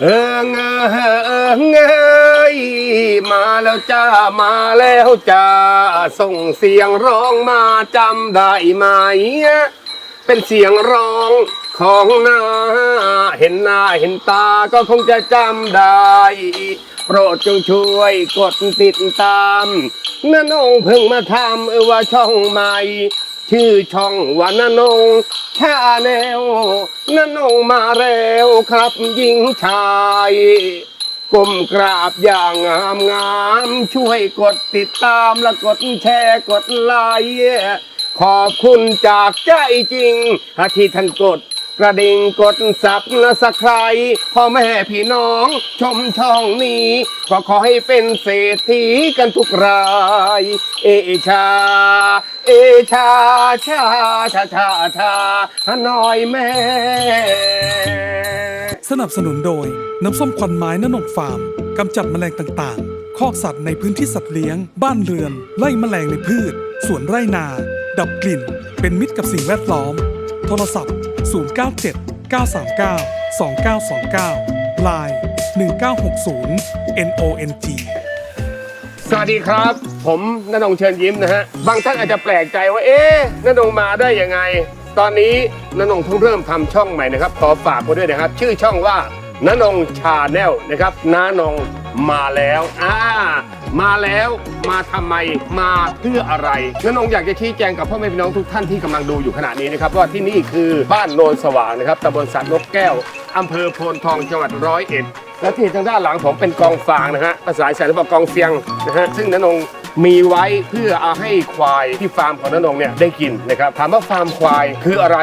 เออเงอเออเงยมาแล้วจ้ามาแล้วจ้าส่งเสียงร้องมาจำได้ไหมเป็นเสียงร้องของนาเห็นหน้าเห็นตาก็คงจะจำได้ โปรดจงช่วยกดติดตามน้านงเพิ่งมาทำเออว่าช่องใหม่ ชื่อช่องวานนงชาแนลนนงมาแล้วครับหญิงชายก้มกราบอย่างงามงามช่วยกดติดตามและกดแชร์กดไลค์ขอบคุณจากใจจริงที่ท่านกด กระดิ่งกดสับนะสักใครพ่อแม่พี่น้องชมช่องนี้ ก็ขอให้เป็นเศรษฐีกันทุกราย เอชา เอชาชาชาชาชาฮานอยแม่ สนับสนุนโดย น้ำส้มควันไม้นนกฟาร์มกำจัดแมลงต่างๆ คอกสัตว์ในพื้นที่สัตว์เลี้ยง บ้านเรือน ไล่แมลงในพืช สวนไร่นา ดับกลิ่น เป็นมิตรกับสิ่งแวดล้อม โทรศัพท์ 097 939 2929 Line 1960 NONG สวัสดีครับ ผมนนงเชิญยิ้มนะฮะ บางท่านอาจจะแปลกใจว่า เอ๊ะนนงมาได้ยังไง ตอนนี้นนงเพิ่งเริ่มทำช่องใหม่นะครับ ขอฝากไว้ด้วยนะครับ ชื่อช่องว่านนงชาแนลนะครับนานงมาแล้ว อ่า มาแล้วมาทำไมมาเพื่ออะไรนนงอยากจะชี้แจงกับพ่อแม่พี่น้องทุกท่านที่กำลังดูอยู่ขณะนี้นะครับว่าที่นี่คือบ้านโนนสว่างนะครับตำบลสัตว์นกแก้วอำเภอโพนทองจังหวัดร้อยเอ็ดและที่ทางด้านหลังผมเป็นกองฟางนะฮะภาษาอีสานเรียกว่ากองเฟียงนะฮะซึ่งนนงมีไว้เพื่อเอาให้ควายที่ฟาร์มของน้นงเนี่ยได้กินนะครับถามว่าฟาร์มควายคืออะไร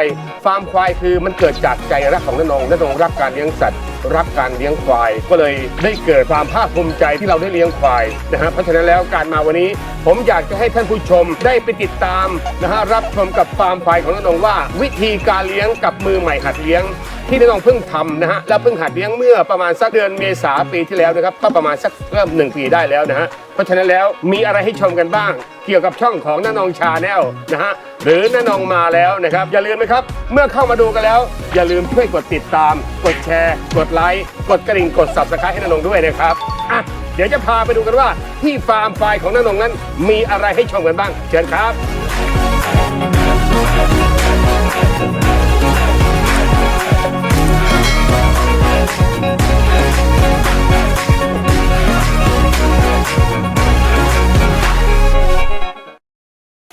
ฟาร์มควายคือมันเกิดจากใจรักของน้นงน้นงรักการเลี้ยงสัตว์ รักการเลี้ยงควาย ก็เลยได้เกิดความภาคภูมิใจที่เราได้เลี้ยงควายนะฮะเพราะฉะนั้นแล้วการมาวันนี้ ผมอยากจะให้ท่านผู้ชมได้ไปติดตามนะฮะรับชมกับฟาร์มควายของนนงว่า วิธีการเลี้ยงกับมือใหม่หัดเลี้ยงที่น้องเพิ่งทำนะฮะแล้วเพิ่งหัดเลี้ยงเมื่อประมาณสักเดือนเมษาปีที่แล้วนะครับก็ประมาณสักเริ่มหนึ่งปีได้แล้วนะฮะเพราะฉะนั้นแล้วมีอะไรให้ชมกันบ้าง เกี่ยวกับช่องของน้านองชาแนลนะฮะหรือน้านองมาแล้วนะครับ อย่าลืมนะครับ เมื่อเข้ามาดูกันแล้ว อย่าลืมช่วยกดติดตาม กดแชร์ กดไลค์กดกระดิ่งกด subscribe ให้น้านองด้วยนะครับอะเดี๋ยวจะพาไปดูกันว่าที่ฟาร์มควายของน้านองนั้น มีอะไรให้ชมกันบ้าง เชิญครับ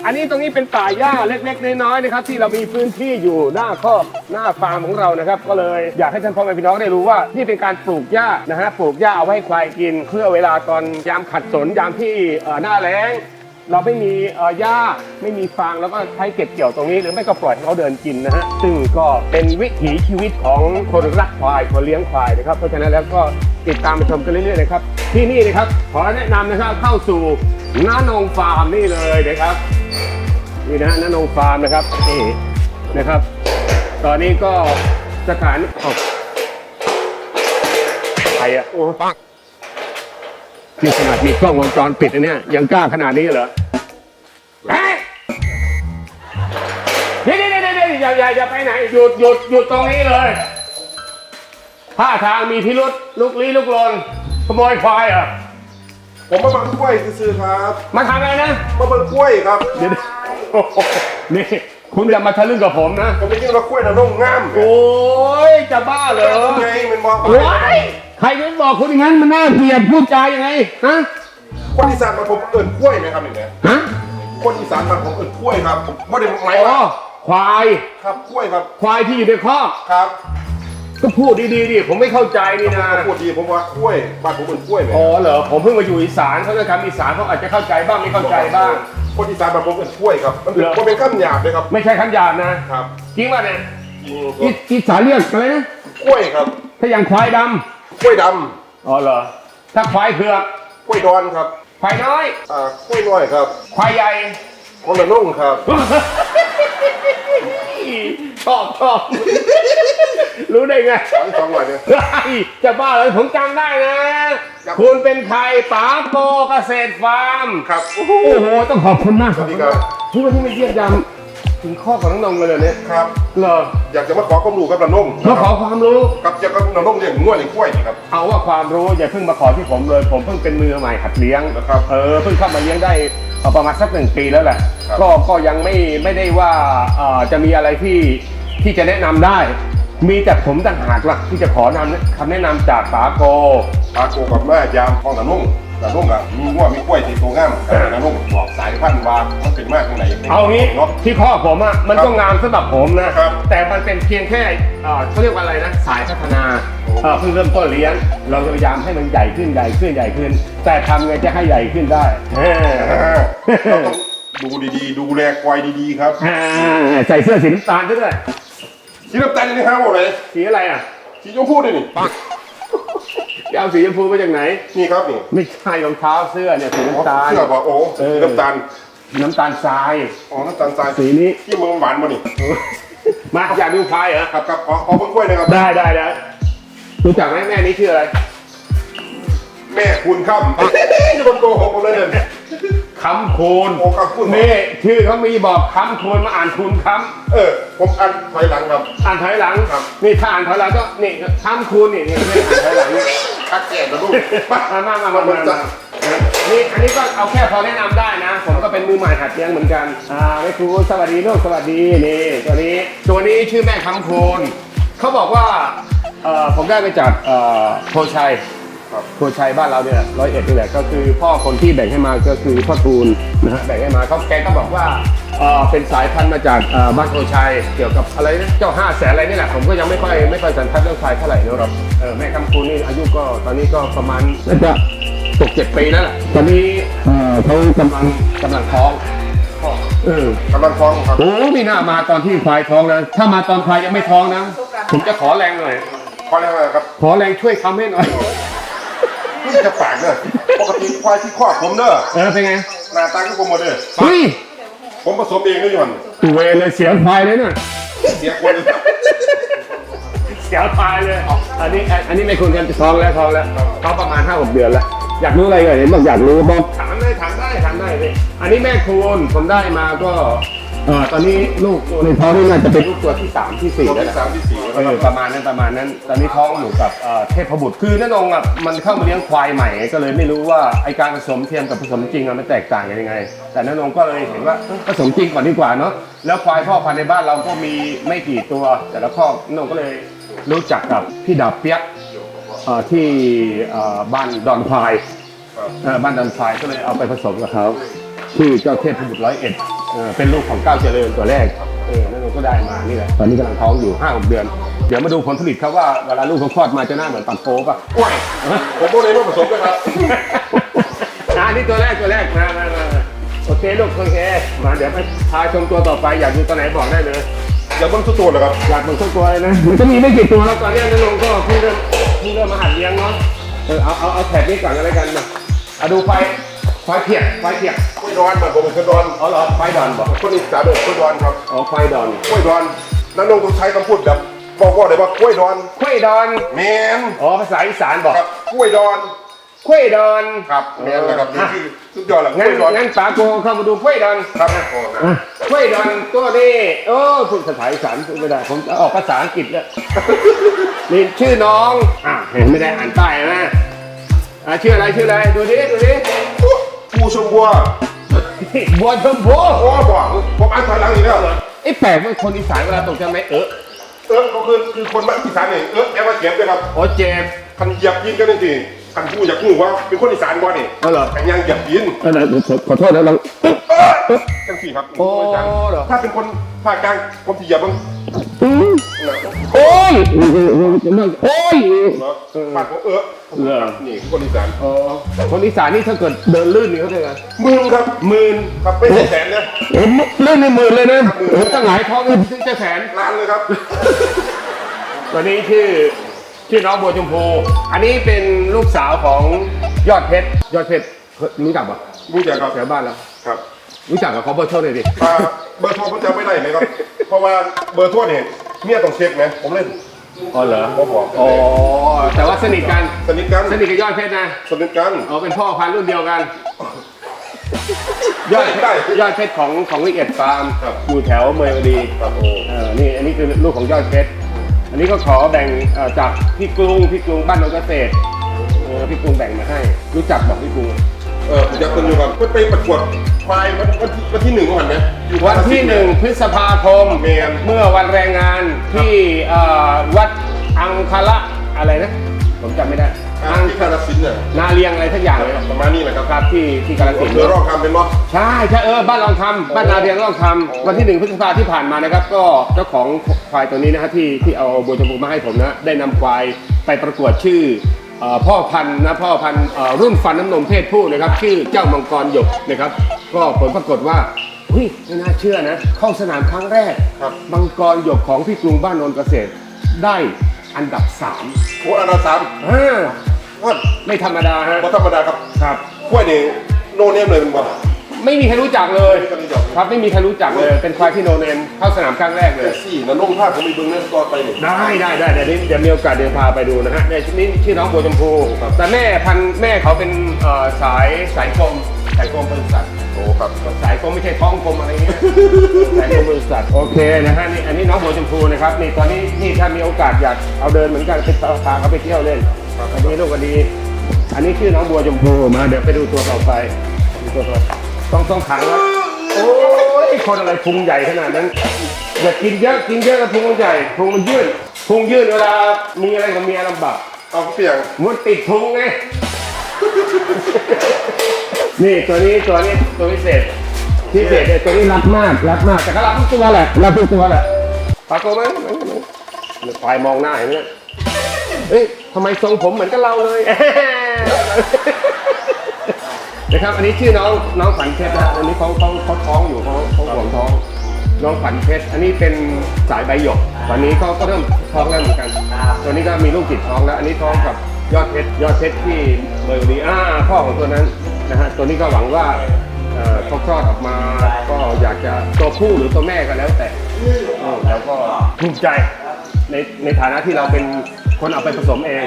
อันนี้ตรงนี้เป็นป่าหญ้าเล็กๆน้อยๆนะครับที่เรามีพื้นที่อยู่หน้าคอกหน้าฟาร์มของเรานะครับ ก็เลยอยากให้ท่านพ่อแม่พี่น้องได้รู้ว่านี่เป็นการปลูกหญ้านะฮะปลูกหญ้าเอาไว้ควายกิน เพื่อเวลาตอนยามขัดสนยามที่เอ่อหน้าแล้ง เราไม่มีเอ่อหญ้าไม่มีฟางแล้วก็ใช้เก็บเกี่ยวตรงนี้ หรือไม่ก็ปล่อยให้เขาเดินกินนะฮะซึ่งก็เป็นวิถีชีวิตของคนรักควายคนเลี้ยงควายนะครับเพราะฉะนั้นแล้วก็ติดตามไปชมกันเรื่อยๆนะครับที่นี่นะครับขอแนะนำนะครับเข้าสู่ น้านงฟาร์มนี่เลยนะครับนี่นะฮะนนงฟาร์มนะครับนี่นะครับ ตอนนี้ก็สถานอ้าวใครอะโอ้ปังนี่ขนาดมีกล้องวงจรปิดนะเนี่ยยังกล้าขนาดนี้เหรอเฮ้ยเดี๋ยวเดี๋ยวเดี๋ยวเดี๋ยวอย่าอย่าอย่าไปไหนหยุดหยุดหยุดตรงนี้เลยท่าทางมีพิรุษลุกลี้ลุกลนขโมยควายเหรอ ผมมาบังกล้วยซื้อๆครับ มาทำอะไรนะ มาบังกล้วยครับเดี๋ยวโอ้โหนี่คุณอย่ามาทะลึ่งกับผมนะ ผมไม่คิดว่ากล้วยนะร่งงามโอ้ยจะบ้าเหรอไงมันบอกโอ้ยใครจะบอกคุณอย่างนั้นมันน่าเกลียดพูดจายังไงฮะคนอีสานมาผมเอิญกล้วยไหมครับอย่างเงี้ยฮะคนอีสานมาผมเอิญกล้วยครับผมไม่ได้หมายอ๋อว่าควายครับกล้วยครับ ควายที่อยู่ในคอกครับ ก็พูดดีๆดิผมไม่เข้าใจนี่นะ ผมพูดดีผมว่ากล้วยบ้านผมเอิญกล้วยไหมอ๋อเหรอ ผมเพิ่งมาอยู่อีสานเขาจะคำอีสานเขาอาจจะเข้าใจบ้างไม่เข้าใจบ้าง คนอีสานมาผมเอิญกล้วยครับมันเป็นเหรอ มันเป็นข้ามหยาบเลยครับไม่ใช่คำหยาบนะ ครับจริงป่ะเนี่ยจริงอีอีสานเรียกอะไรนะ กล้วยครับถ้าอย่างควายดกล้วยดำอ๋อเหรอ ถ้าควายเผือกำกล้วยดอนครับควายน้อย อ่ากล้วยน้อยครับควายใหญ่คนละนุ่งครับชอบชอบ รู้ได้ไงทั้งสองหน่อยเนี่ยเฮ้ยจะบ้าเลยผมจำได้นะ ครับคุณเป็นใครป๋าโกเกษตรฟาร์มครับ โอ้โหต้องขอบคุณมากสวัสดีครับ ที่วันนี้มาเยี่ยมยามถึงข้อของน้องนงเลยเหรอเนี่ยครับ เหรออยากจะมาขอความรู้กับน้านุ่งมาขอความรู้ กับเกี่ยวกับน้านุ่งเลี้ยงงัวเลี้ยงกล้วยนี่ครับ เอาว่าความรู้อย่าเพิ่งมาขอที่ผมเลย ผมเพิ่งเป็นมือใหม่หัดเลี้ยงนะครับเออเพิ่งเข้ามาเลี้ยงได้เอ่อประมาณสักหนึ่งปีแล้วแหละครับก็ก็ยังไม่ไม่ได้ว่าเอ่อจะมีอะไรที่ที่จะแนะนำได้ มีแต่ผมต่างหากล่ะที่จะขอนำคำแนะนำจากป๋าโกปาโกกับแม่ยามของน้านุ่งน้านุ่งอะมีงัวมีกล้วยที่ตัวงามแต่น้านุ่งบอกสายพันธุ์ว่ามันเป็นมากตรงไหนเอางี้เนาะ ที่ข้อผมอะมันครับก็งามสำหรับผมนะ ครับ แต่มันเป็นเพียงแค่เอ่อเขาเรียกว่าอะไรนะสายพัฒนาโอ้เอ่อเพิ่งเริ่มต้นเลี้ยง เราจะพยายามให้มันใหญ่ขึ้นใหญ่ขึ้นใหญ่ขึ้น แต่ทำไงจะให้ใหญ่ขึ้นได้เออเราต้องดูดีๆ ดูแลควายดีๆครับ อ่าใส่เสื้อสีน้ำตาลด้วย สีน้ำตาลนี่ฮะว่าไหนสีอะไรอะสีชมพูด้วยนี่จะเอาสีชมพูมาจากไหน นี่ครับนี่ไม่ใช่รองเท้าเสื้อเนี่ยสีน้ำตาลเสื้อบอกโอ้เออสีน้ำตาลน้ำตาลทรายอ๋อน้ำตาลทรายสีนี้ที่เมืองหวานมานี่มาอยากดูควายเหรอครับครับขอขอเพิ่งกล้วยนะครับได้ได้ได้รู้จักไหมแม่นี้ชื่ออะไร แม่คุณครับจะมาโกหกผมเลยเนี่ย คำคูณโอ้ครับคุณนี่ชื่อเขามีบอกคำคูณมาอ่านคูณคเออ ผมอันถอยหลังครับำอ่านถอยหลังครับ นี่ถ้าอ่านถอยหลังก็นี่คำคูณนี่นี่ไม่อ่านถอยหลังนี่คักแก่นะลูกมามามามามามานี่อันนี้ก็เอาแค่พอแนะนำได้นะ ผมก็เป็นมือใหม่หัดเลี้ยงเหมือนกันอ่าแม่ครูสวัสดีลูกสวัสดีนี่ตัวนี้ตัวนี้ชื่อแม่คำคูณเขาบอกว่าเอ่อผมได้ไปจากเอ่อโพชัยครับ โพชัยบ้านเราเนี่ยร้อยเอ็ดนี่แหละก็คือพ่อคนที่แบ่งให้มาก็คือพ่อทูลนะฮะแบ่งให้มาเขาแกก็บอกว่าเอ่อเป็นสายพันธุ์มาจากเอ่อบ้านโพชัยเกี่ยวกับอะไรนะเจ้าห้าแสนอะไรนี่แหละผมก็ยังไม่ค่อยไม่ค่อยสันทัดเรื่องควายเท่าไหร่เนอะเออแม่คำคูณนี่อายุก็ตอนนี้ก็ประมาณน่าจะตกเจ็ดปีแล้วแหละตอนนี้เอ่อเขากำลังกำลังท้องเออกำลังท้องครับโอ้ไม่น่ามาตอนที่ควายท้องนะถ้ามาตอนควายยังไม่ท้องนะ ผมจะขอแรงหน่อยขอแรงอะไรครับ ขอแรงช่วยคำให้หน่อย เพิ่งจะปากเนอะปกติควายที่ครอบผมเนอะเออเป็นไงหน้าตาก็ผมหมดเลยเฮ้ยผมผสมเองด้วยยันเวรเลยเสียควายเลยน่ะเสียคนเลยเสียควายเลยอันนี้อันนี้ไม่คุณกันจะท้องแล้วท้องแล้วเขาประมาณห้าหกเดือนแล้วอยากรู้อะไรก่อนเห็นบอกอยากรู้บอกถามได้ถามได้ถามได้เลยอันนี้แม่คุณผมได้มาก็ เอ่อตอนนี้ลูกตัวในท้องนี่น่าจะเป็นลูกตัวที่สามที่สี่ตัวแล้วที่นะ สามที่สี่เออประมาณนั้นประมาณนั้น ตอนนี้ท้องอยู่กับเอ่อเทพบุตรคือน้านงอะมันเข้ามาเลี้ยงควายใหม่ก็เลยไม่รู้ว่าไอการผสมเทียมกับผสมจริงอะมันแตกต่างกันยังไง แต่น้านงก็เลยเห็นว่าเอ้ยผสมจริงก่อนดีกว่าเนาะแล้วควายพ่อพันธุ์ในบ้านเราก็มีไม่กี่ตัว แต่ละข้อน้านงก็เลยรู้จักกับพี่ดาบเปียกเอ่อที่เอ่อบ้านดอนควายครับเอ่อบ้านดอนควายก็เลยเอาไปผสมกับเขา ชื่อเจ้าเทพบุตรร้อยเอ็ดเออเป็นลูกของก้าวเจริญตัวแรกเออนั่นก็ได้มานี่แหละตอนนี้กำลังท้องอยู่ห้าหกเดือน เดี๋ยวมาดูผลผลิตครับว่าเวลาลูกเขาคลอดมาจะหน้าเหมือนปังโป้ป่ะโอ้ยผมพวกนี้ไม่ผสมด้วยครับอ่านี่ตัวแรกตัวแรกมามามาโอเคลูกโอเคมาเดี๋ยวไปพาชมตัวต่อไปอยากดูตัวไหนบอกได้เลยอย่าเบิ้งสุดตัวเลยครับอยากดูสักตัวเลยนะมันจะมีไม่กี่ตัวแล้วตอนนี้นงก็เพิ่งเริ่มเพิ่งเริ่มมาหัดเลี้ยงเนาะเออเอาเอาเอาแถบนี้ก่อนก็แล้วกันมาเอาดูไฟไฟเพียกไฟเพียกกล้วย ดอนแบบผมเป็นกล้วยดอนอ๋อเหรอไฟดอนบอกคนอีสานเป็นกล้วยดอนครับอ๋อไฟดอนกล้วยดอนนั่นลงต้องใช้คำพูดแบบบอกว่าเลยว่ากล้วยดอนควยดอนแมนอ๋อภาษาอีสานบอกครับกล้วยดอนควยดอนครับแมนเลยครับนี่คือสุดยอดแหละกงั้ล้นวยดอนงั้นป๋าโกเข้ามาดูควยดอนครับโอ้นะควยดอนตัวนี้โอ้พูดภาษาอีสานพูดไม่ได้ผมจะออกภาษาอังกฤษแล้วนี่ชื่อน้องอะเห็นไม่ได้อ่านป้ายนะอะชื่ออะไรชื่ออะไรดูดิดูดิผู้ชมบัว บัวชมพูโอ้บอกผมอ่านถอยหลังอีกแล้วเหรอไอ้แปลกว่าคนอีสานเวลาตกใจไหมเออเออก็คือคือคนบ้านอีสานเนี่ยเออแอบมาเก็บด้วยครับโอ้เจ็บคันเหยียบยินกันจริงๆคันผู้อยากรู้ว่าเป็นคนอีสานบ่นี่อ๋อเหรอแต่ยังเหยียบยินเออขอโทษนะเราจังสี่ครับโอ้เหรอถ้าเป็นคนภาคกลางผมที่เหยียบบ้าง โอ้ยโอ้ยเนาะบ้านผมเออเหรอนี่คนอีสานอ๋อคนอีสานนี่ถ้าเกิดเดินลื่นนี่เขาเรียกไงหมื่นครับหมื่นครับไม่ใช่แสนนะโอ้ลื่นในหมื่นเลยนะโอ้ตั้งหลายท้องเลยถึงจะแสนล้านเลยครับตัวนี้ชื่อชื่อน้องบัวชมพู อันนี้เป็นลูกสาวของยอดเพชรยอดเพชรรู้จักปะรู้จักครับแถวบ้านเราครับ รู้จักกับเขาเบอร์โทรเลยดิอ่าเบอร์โทรผมจำไม่ได้ไหมครับเพราะว่าเบอร์โทรเนี่ย เมียต้องเช็คนะผมเล่นอ๋อเหรอผมบอกอ๋อแต่ว่าสนิทกัน สนิทกันสนิทกับยอดเพชรนะสนิทกันอ๋อเป็นพ่อพันธุ์รุ่นเดียวกัน ยอดเพได้ชรยอดเพชรของของละเอียดฟาร์มครับอยู่แถวเมยดีครับโอ้เออนี่อันนี้คือลูกของยอดเพชรอันนี้ก็ขอแบ่งเอ่อจากพี่กรุงพี่กรุงบ้านนนเกษตรเออพี่กรุงแบ่งมาให้ รู้จักบอกพี่กรุงเออผมจะเป็นอยู่ครับมันไปประกวด ควายวันวันที่วันที่หนึ่งวันไหมอยู่วันที่หนึ่งพฤษภาคมเมนเมื่อวันแรงงานที่เอ่อวัดอังคาระอะไรนะ ผมจำไม่ได้อ่าอังที่คาราซินเนี่ยนาเรียงอะไรทักอย่างเลยประมาณนี้แหละครับครับที่ที่กาฬสินธุ์ เรือรอบคำเป็นบ่ใช่ใช่เออบ้านรองคำบ้านนาเรียงรองคำวันที่หนึ่งพฤษภาที่ผ่านมานะครับ ก็เจ้าของควายตัวนี้นะฮะที่ที่เอาบัวชมพูมาให้ผมนะได้นำควายไปประกวดชื่อเอ่อ พ่อพันธุ์นะพ่อพันธุ์เอ่อรุ่นฟันน้ำนมเพศผู้นะครับชื่อเจ้ามังกรหยกนะครับ ก็ผลปรากฏว่าเฮ้ยไม่น่าเชื่อนะ เข้าสนามครั้งแรกครับมังกรหยกของพี่กรุงบ้านนนท์เกษตรได้อันดับสามโอ้อันดับสามอ่าว่าไม่ธรรมดาฮะบ่ธรรมดาครับครับกล้วยนี่โนเนมเลยเป็นบ่ ไม่มีใครรู้จักเลย ไม่มีใครรู้จักครับไม่มีใครรู้จักเลย เป็นควายที่โนเนมเข้าสนามครั้งแรกเลแท็ยกซี่นะนุ่งผ้าผมมีเบิ้งเนี่ยต่อไปนี่ได้ได้ได้เดี๋ยวนี้เดี๋ยวมีโอกาสเดี๋ยวพาไปดูนะฮะในนี่ชื่อน้องบัวชมพูครับแต่แม่พันธุ์แม่เขาเป็นเอ่อสายสายกลมสายกลมบริษัท โอ้ครับครับ สายกลมไม่ใช่ท้องกลมอะไรเงี้ย สายกลมบริษัทโอเคนะฮะนี่อันนี้น้องบัวชมพูนะครับนี่ตอนนี้นี่ถ้ามีโอกาสอยากเอาเดินเหมือนกันไปพาเขาไปเที่ยวเล่นอันนี้ลูกอันนี้อันนี้ชื่อน้องบัวชมพูมาเดี๋ยวไปดูตัวต่อไปดูตัวต่อ ต้องต้องขังแล้วโอ้ยคนอะไรพุงใหญ่ขนาดนั้นอย่ากินเยอะกินเยอะแล้วพุงมันใหญ่พุงมันยืดพุงยืดเวลามีอะไรกับเมียลำบากเอาเปียงมันติดพุงไงนี่ตัวนี้ตัวนี้ตัวพิเศษพิเศษเนี่ยตัวนี้รักมากรักมากแต่ก็รักทุกตัวแหละรักทุกตัวแหละปากโกไหมไหมไหมเดี๋ยวควายมองหน้าอย่างเงี้ยเอ้ยทำไมทรงผมเหมือนกับเราเลย นะครับอันนี้ชื่อน้องน้องฝันเพชรนะอันนี้เขาเขาเขาท้องอยู่เขาเขาห่วงท้อง น้องฝันเพชรอันนี้เป็นสายใบหยก ตอนนี้เขาก็เริ่มท้องแล้วเหมือนกันตอนนี้ก็มีลูกติดท้องแล้ว อันนี้ท้องกับยอดเพชรยอดเพชรที่เบอร์ดีอ่าพ่อของตัวนั้นนะฮะตัวนี้ก็หวังว่าเอ่อเขาคลอดออกมาก็อยากจะตัวผู้หรือตัวแม่ก็แล้วแต่แล้วก็ภูมิใจในในฐานะที่เราเป็นคนเอาไปผสมเอง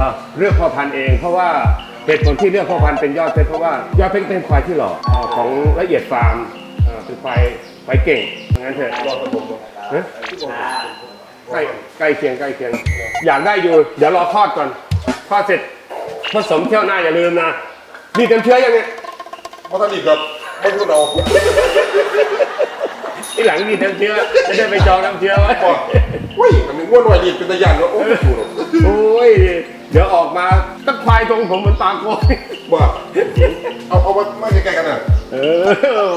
อเลือกพ่อพันธุ์เอง เพราะว่า เหตุผลที่เลือกพ่อพันธุ์เป็นยอดเพชรเพราะว่ายอดเพชรเป็นควายที่หล่ออ่าของละเอียดฟาร์มอ่าเป็นควายควายเก่งงั้นเถอะรอดระบบบ่ฮะใกล้ใกล้เคียงใกล้เคียง อยากได้อยู่ เดี๋ยวรอคลอดก่อนคลอดเสร็จผสมเที่ยวหน้าอย่าลืมนะมีเต็มเชื้อยังเนี่ยเพราะท่านอีกครับไม่รู้เอาที่หลังมีเต็มเชื้อจะได้ไปจองน้ำเชื้อไว้บ่อุ้ยมันเป็นง้วนหน่อยดีเป็นตะยานว่าโอ้ยดูหรอกโอ้ย ตั้งควายตรงผมเหมือนปลาโกยบ่เอาเอามามาใกล้ๆกันน่ะเอ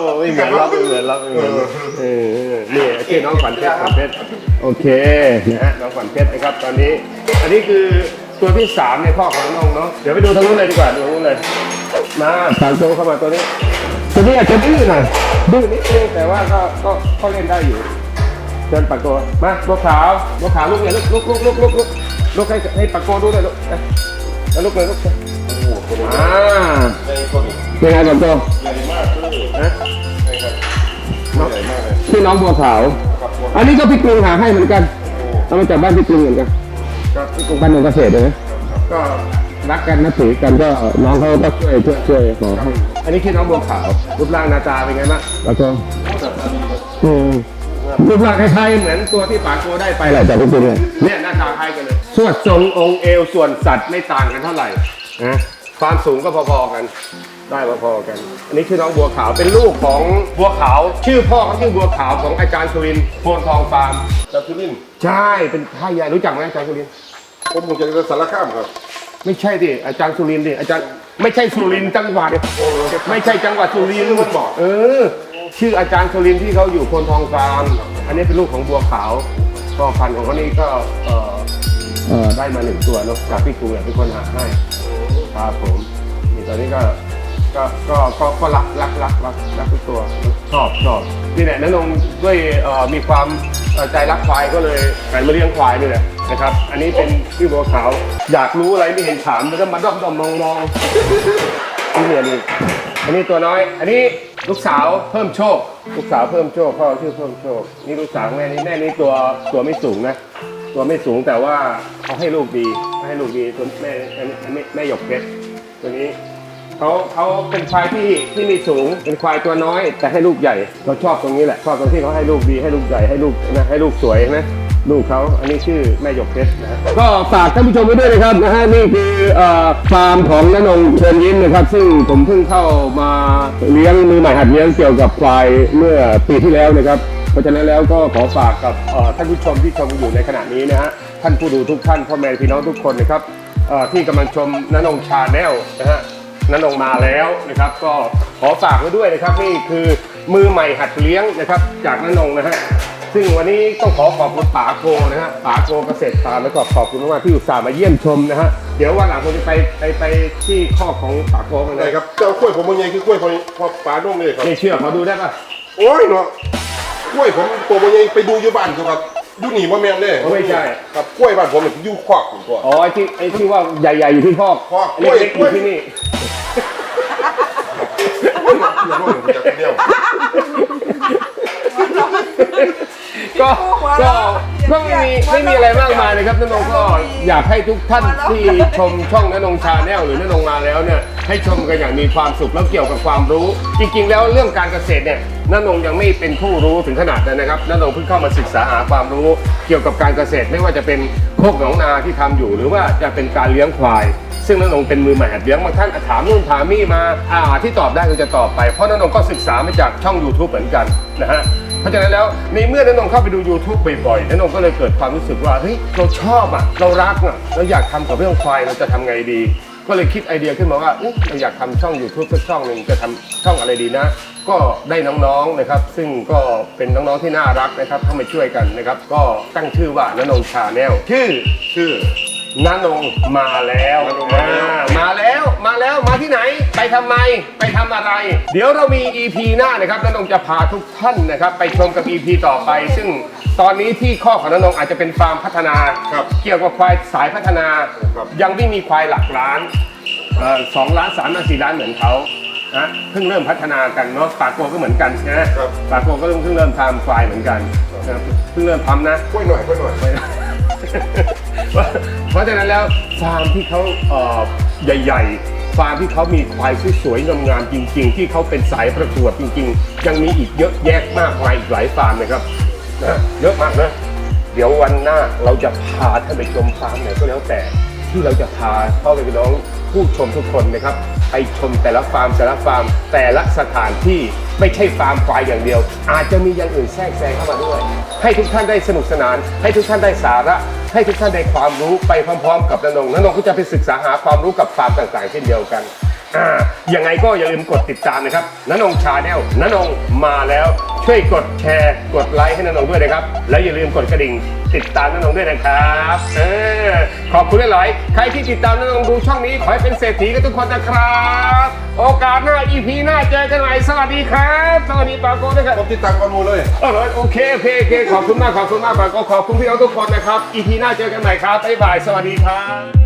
อไม่เหมือนเราไม่เหมือนเราไม่เหมือนเออนี่ชื่อน้องขวัญเพชรขวัญเพชรโอเคนะฮะน้องขวัญเพชรนะครับตอนนี้ อันนี้คือตัวที่สามในข้อของน้องเนาะเดี๋ยวไปดูทางนู้นเลยดีกว่าดูทางนู้นเลยมาสามตัวเข้ามาตัวนี้ ตัวนี้อาจจะดื้อหน่อยดื้อนิดนึงแต่ว่าก็ก็ก็เล่นได้อยู่เชิญปักตัวมาบัวขาวบัวขาวลุกเนี่ยลุกลุกลุกลุกลุกลุกลุกให้ให้ปักตัวดูเลยลุกนะ แล้วลุกเลยลุกเลยโอ้โหตัวนี้อ่าใหญ่กว่านี้เป็นไงปักตัวใหญ่มากเลยนะใช่ครับใหญ่มากเลยชื่อน้องบัวขาวครับตัวอันนี้ก็พี่กรุงหาให้เหมือนกันโอ้เอามาจากบ้านพี่กรุงเหมือนกันก็พี่กรุงบ้านนนเกษตรเลยนะก็รักกันนับถือกันก็น้องเขาก็ช่วยช่วยช่วยขอให้อันนี้คือน้องบัวขาวรูปร่างหน้าตาเป็นไงบ้างแล้วก็แต่ตาดีเลยอืมรูปร่างคล้ายๆเหมือนตัวที่ป่าโกได้ไปแหละจากพี่กรุงเนี่ยเนี่ย หน้าตาคล้ายกันเลยสวดทรงองค์เอวส่วนสัตว์ไม่ต่างกันเท่าไหร่นะความสูงก็พอๆกัน ได้พอๆกัน อันนี้คือน้องบัวขาวเป็นลูกของบัวขาว ชื่อพ่อเขาชื่อบัวขาวของอาจารย์สุรินทร์โพนทองฟาร์มดาวสุรินทร์ใช่เป็นท่ายายรู้จักไหมอาจารย์สุรินทร์ผมคงจะเป็นสารคามครับ ไม่ใช่ดิอาจารย์สุรินทร์ดิอาจารย์ไม่ใช่สุรินทร์จังหวัดไม่ใช่จังหวัดสุรินทร์มันบอกเออ ชื่ออาจารย์สุรินทร์ที่เขาอยู่โพนทองฟาร์มอันนี้เป็นลูกของบัวขาว ก็พันธุ์ของเขานี่ก็เออเออได้มาหนึ่งตัวเนอะจากพี่ครูเนี่ยเป็นคนหาให้ครับผมนี่ตอนนี้ก็ก็ก็ก็ก็รักรักรักรักรักทุกตัวชอบชอบนี่แหละน้านงด้วยเอ่อมีความเอ่อใจรักควายก็เลยหันมาเลี้ยงควายนี่แหละนะครับ อันนี้เป็นพี่บัวขาว อยากรู้อะไรไม่เห็นถามแล้วก็มาด้อมด้อมมองมอง นี่เหนือนี่อันนี้ตัวน้อย อันนี้ ลูกสาวเพิ่มโชค ลูกสาวเพิ่มโชคพ่อชื่อเพิ่มโชค นี่ลูกสาวแม่นี่แม่นี่ตัวตัวไม่สูงนะ ตัวไม่สูงแต่ว่าเขาให้ลูกดีให้ลูกดีตัวแม่อันนี้อันนี้แม่หยกเพชรตัวนี้เขาเขาเป็นควายที่ที่มีสูงเป็นควายตัวน้อย แต่ให้ลูกใหญ่เราชอบตรงนี้แหละชอบตรงที่เขาให้ลูกดีให้ลูกใหญ่ให้ลูกนะให้ลูกสวยนะ ลูกเขาอันนี้ชื่อแม่หยกเพชรนะก็ฝากท่านผู้ชมไว้ด้วยนะครับนะฮะนี่คือฟาร์มของนนงเชิญยิ้มนะครับ ซึ่งผมเพิ่งเข้ามาเลี้ยงมือใหม่หัดเลี้ยงเกี่ยวกับควายเมื่อปีที่แล้วนะครับเพราะฉะนั้นแล้วก็ขอฝากกับท่านผู้ชมที่ชมอยู่ในขณะนี้นะฮะท่านผู้ดูทุกท่านพ่อแม่พี่น้องทุกคนนะครับที่กำลังชมนนงชาแนลนะฮะนนงมาแล้วนะครับ ก็ขอฝากไว้ด้วยนะครับนี่คือมือใหม่หัดเลี้ยงนะครับ จากนนงนะฮะ ซึ่งวันนี้ต้องขอขอบคุณป๋าโกนะฮะป๋าโกเกษตรฟาร์มแล้วก็ขอบคุณมากๆที่อุตส่าห์มาเยี่ยมชมนะฮะเดี๋ยววันหลังผมจะไปไปไปที่ข้อกของป๋าโกกันได้นะครับเจ้ากล้วยผมมันใหญ่คือกล้วยพอพอปลาด้งเลยครับนี่เชื่อขอดูได้ปะโอ้ยเนาะกล้วยผมตัวมันใหญ่ไปดูอยู่บ้านครับอยู่หนีมาแมนเลยไม่ใช่ครับกล้วยบ้านผมเนี่ยอยู่ควักผมตัว อ๋อไอ้ที่ไอ้ที่ว่าใหญ่ๆอยู่ที่คอกคอกเล็กๆอยู่ที่นี่อย่าโน่นอย่าเดียว ก็ก็ก็ไม่มีไม่มีอะไรมากมายนะครับนนงก็อยากให้ทุกท่านที่ชมช่องนนงชาแนลหรือนนงมาแล้วเนี่ยให้ชมกันอย่างมีความสุขแล้วเกี่ยวกับความรู้ จริง ๆ แล้วเรื่องการเกษตรเนี่ยนนงยังไม่เป็นผู้รู้ถึงขนาดนั้นนะครับนนงเพิ่งเข้ามาศึกษาหาความรู้ เกี่ยวกับการเกษตรไม่ว่าจะเป็นโคกหนองนาที่ทำอยู่ หรือว่าจะเป็นการเลี้ยงควายซึ่งนนงเป็นมือใหม่หัดเลี้ยงบางท่านถามนู่นถามนี่มาอ่าที่ตอบได้ก็จะตอบไปเพราะนนงก็ศึกษามาจากช่อง YouTube เหมือนกันนะฮะ เพราะฉะนั้นแล้วในเมื่อนนงเข้าไปดู YouTube บ่อยๆนนงก็เลยเกิดความรู้สึกว่าเฮ้ยเราชอบอะเรารักอะเราอยากทำกับเรื่องควายเราจะทำไงดี ก็เลยคิดไอเดียขึ้นมาว่าเอ๊ะเราอยากทำช่อง YouTube สักช่องหนึ่งจะทำช่องอะไรดีนะ ก็ได้น้องๆนะครับ ซึ่งก็เป็นน้องๆที่น่ารักนะครับเข้ามาช่วยกันนะครับ ก็ตั้งชื่อว่านนงชาแนลชื่อชื่อนนงมาแล้วณนงมาแล้ว อ่ ทำไมไปทำอะไร เดี๋ยวเรามี EP หน้านะครับนนงจะพาทุกท่านนะครับ ไปชมกับ EP ต่อไป ซึ่งตอนนี้ที่ข้อของนนงอาจจะเป็นฟาร์มพัฒนา ครับเกี่ยวกับควายสายพัฒนา ครับ ยังไม่มีควายหลักล้านเอ่อสองล้านสามล้านสี่ล้านเหมือนเขานะเพิ่งเริ่มพัฒนากันเนาะปากโกก็เหมือนกันนะครับปากโกก็เพิ่งเริ่มทำควายเหมือนกันนะครับเพิ่งเริ่มทำนะ กล้วยหน่อยกล้วยหน่อย เพราะฉะนั้นแล้วฟาร์มที่เขาเอ่อใหญ่ ๆ ฟาร์มที่เขามีควายสวยๆงามๆจริง ๆ ที่เขาเป็นสายประกวดจริง ๆ ยังมีอีกเยอะแยะมากมายอีกหลายฟาร์มนะครับนะเยอะมากนะเดี๋ยววันหน้าเราจะพาท่านไปชมฟาร์มไหนก็แล้วแต่ที่เราจะพาพ่อแม่พี่น้องผู้ชมทุกคนนะครับ ไปชมแต่ละฟาร์มแต่ละฟาร์มแต่ละสถานที่ ไม่ใช่ฟาร์มควายอย่างเดียว อาจจะมีอย่างอื่นแทรกแซงเข้ามาด้วย ให้ทุกท่านได้สนุกสนาน ให้ทุกท่านได้สาระ ให้ทุกท่านได้ความรู้ไปพร้อม ๆ กับนนงนนงก็จะไปศึกษาหาความรู้กับฟาร์มต่างๆ เช่นเดียวกัน อ่ายังไงก็อย่าลืมกดติดตามนะครับนนงชาแนลนนงมาแล้วช่วยกดแชร์ กดไลค์ให้นนงด้วยนะครับ และอย่าลืมกดกระดิ่ง ติดตามนนงด้วยนะครับเออขอบคุณหลายๆใครที่ติดตามนนงดูช่องนี้ขอให้เป็นเศรษฐีกันทุกคนนะครับ โอกาสหน้า EP หน้าเจอกันใหม่สวัสดีครับสวัสดีปาโก้ด้วยครับ ผมติดตามกันหมูเลย เออโอเคโอเคโอเคขอบคุณมากขอบคุณมากปาโก้ขอบคุณพี่น้องทุกคนนะครับ EP หน้าเจอกันใหม่ครับบ๊ายบายสวัสดีครับ